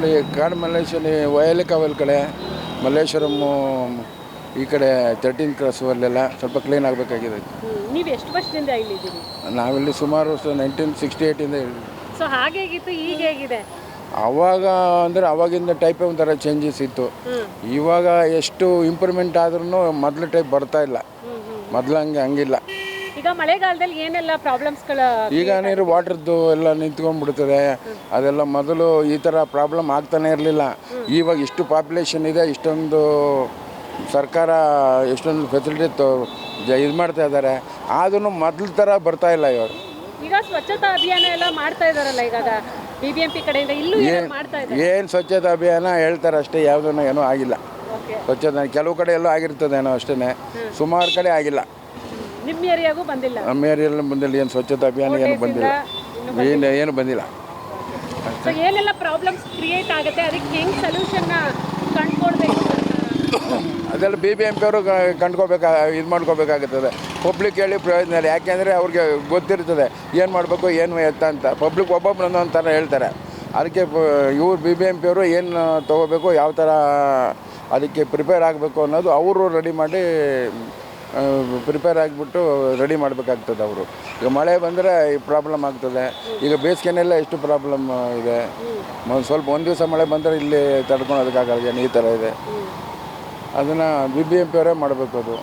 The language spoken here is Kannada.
ನೋಡಿ ಕಾಡು ಮಲ್ಲೇಶ್ವರ ವಯಲ್ ಕಾವಲ್ ಕಡೆ ಮಲ್ಲೇಶ್ವರಮ್ಮು ಈ ಕಡೆ ತರ್ಟೀನ್ ಕ್ರಾಸು ಅಲ್ಲೆಲ್ಲ ಸ್ವಲ್ಪ ಕ್ಲೀನ್ ಆಗಬೇಕಾಗಿದೆ. ನೀವು ಎಷ್ಟು ವರ್ಷದಿಂದ ಇಲ್ಲಿದ್ದೀರಿ? ನಾವಿಲ್ಲಿ ಸುಮಾರು ನೈನ್ಟೀನ್ ಸಿಕ್ಸ್ಟಿ ಏಯ್ಟಿಂದ ಹೇಳಿ ಸೊ ಹಾಗೇಗಿತ್ತು ಈಗ ಹೇಗಿದೆ? ಆವಾಗ ಅಂದರೆ ಅವಾಗಿಂದ ಟೈಪೇ ಒಂಥರ ಚೇಂಜಸ್ ಇತ್ತು. ಇವಾಗ ಎಷ್ಟು ಇಂಪ್ರೂವ್ಮೆಂಟ್ ಆದ್ರೂ ಮೊದಲು ಟೈಪ್ ಬರ್ತಾ ಇಲ್ಲ. ಮೊದಲು ಹಂಗೆ ಹಂಗಿಲ್ಲ. ಈಗ ಮಳೆಗಾಲದಲ್ಲಿ ಏನೆಲ್ಲ ಪ್ರಾಬ್ಲಮ್ಸ್ಗಳ ಈಗ ನೀರು ವಾಟರ್ದು ಎಲ್ಲ ನಿಂತ್ಕೊಂಡ್ಬಿಡ್ತದೆ. ಅದೆಲ್ಲ ಮೊದಲು ಈ ಥರ ಪ್ರಾಬ್ಲಮ್ ಆಗ್ತಾನೆ ಇರಲಿಲ್ಲ. ಇವಾಗ ಇಷ್ಟು ಪಾಪ್ಯುಲೇಷನ್ ಇದೆ ಇಷ್ಟೊಂದು ಸರ್ಕಾರ ಎಷ್ಟೊಂದು ಫೆಸಿಲಿಟಿ ಇದು ಮಾಡ್ತಾ ಇದ್ದಾರೆ. ಆದ್ರೂ ಮೊದಲ ಥರ ಬರ್ತಾ ಇಲ್ಲ ಇವರು ಈಗ ಸ್ವಚ್ಛತಾ ಅಭಿಯಾನ ಎಲ್ಲ ಮಾಡ್ತಾ ಇದಾರಲ್ಲ ಈಗ ಬಿ ಬಿ ಎಂ ಪಿ ಕಡೆಯಿಂದ ಇಲ್ಲೂ ಏನೋ ಮಾಡ್ತಾ ಇದ್ದಾರೆ? ಏನು ಸ್ವಚ್ಛತಾ ಅಭಿಯಾನ ಹೇಳ್ತಾರೆ ಅಷ್ಟೇ ಯಾವುದನ್ನು ಏನೂ ಆಗಿಲ್ಲ. ಸ್ವಚ್ಛತೆ ಕೆಲವು ಕಡೆ ಎಲ್ಲೋ ಆಗಿರ್ತದೇನೋ ಅಷ್ಟೇ ಸುಮಾರು ಕಡೆ ಆಗಿಲ್ಲ. ನಿಮ್ಮ ಏರಿಯಾಗೂ ಬಂದಿಲ್ಲ? ನಮ್ಮ ಏರಿಯಲ್ಲಿ ಬಂದಿಲ್ಲ ಏನು ಸ್ವಚ್ಛತಾ ಅಭಿಯಾನ ಏನು ಬಂದಿಲ್ಲ. ಏನು ಏನು ಬಂದಿಲ್ಲ. ಸೊ ಏನೆಲ್ಲ ಪ್ರಾಬ್ಲಮ್ಸ್ ಕ್ರಿಯೇಟ್ ಆಗುತ್ತೆ? ಅದಕ್ಕೆ ಹೆಂಗೆ ಸೊಲ್ಯೂಷನ್ನ ಕಂಡ್ಕೊಳ್ಬೇಕು? ಅದೆಲ್ಲ ಬಿ ಬಿ ಎಂ ಪಿ ಅವರು ಕಂಡ್ಕೋಬೇಕಾ ಇದು ಮಾಡ್ಕೋಬೇಕಾಗುತ್ತದೆ ಪಬ್ಲಿಕ್ ಹೇಳಿ ಪ್ರಯೋಜನ ಇಲ್ಲ. ಯಾಕೆಂದರೆ ಅವ್ರಿಗೆ ಗೊತ್ತಿರ್ತದೆ ಏನು ಮಾಡಬೇಕು ಏನು ಎತ್ತ ಅಂತ. ಪಬ್ಲಿಕ್ ಒಬ್ಬೊಬ್ರು ಒಂದೊಂದು ಥರ ಹೇಳ್ತಾರೆ. ಅದಕ್ಕೆ ಇವ್ರು ಬಿ ಬಿ ಎಂ ಪಿ ಅವರು ಏನು ತೊಗೋಬೇಕು ಯಾವ ಥರ ಅದಕ್ಕೆ ಪ್ರಿಪೇರ್ ಆಗಬೇಕು ಅನ್ನೋದು ಅವರು ರೆಡಿ ಮಾಡಿ ಪ್ರಿಪೇರ್ ಆಗಿಬಿಟ್ಟು ರೆಡಿ ಮಾಡಬೇಕಾಗ್ತದೆ ಅವರು. ಈಗ ಮಳೆ ಬಂದರೆ ಪ್ರಾಬ್ಲಮ್ ಆಗ್ತದೆ. ಈಗ ಬೇಸಿಗೆನೆಲ್ಲ ಎಷ್ಟು ಪ್ರಾಬ್ಲಮ್ ಇದೆ? ಒಂದು ಸ್ವಲ್ಪ ಒಂದು ದಿವಸ ಮಳೆ ಬಂದರೆ ಇಲ್ಲಿ ತಡ್ಕೊಳೋದಕ್ಕಾಗಲ್ಲ ಈ ಥರ ಇದೆ? ಅದನ್ನು ಬಿ ಬಿ ಎಂ ಪಿ ಅವರೇ ಮಾಡಬೇಕು ಅದು.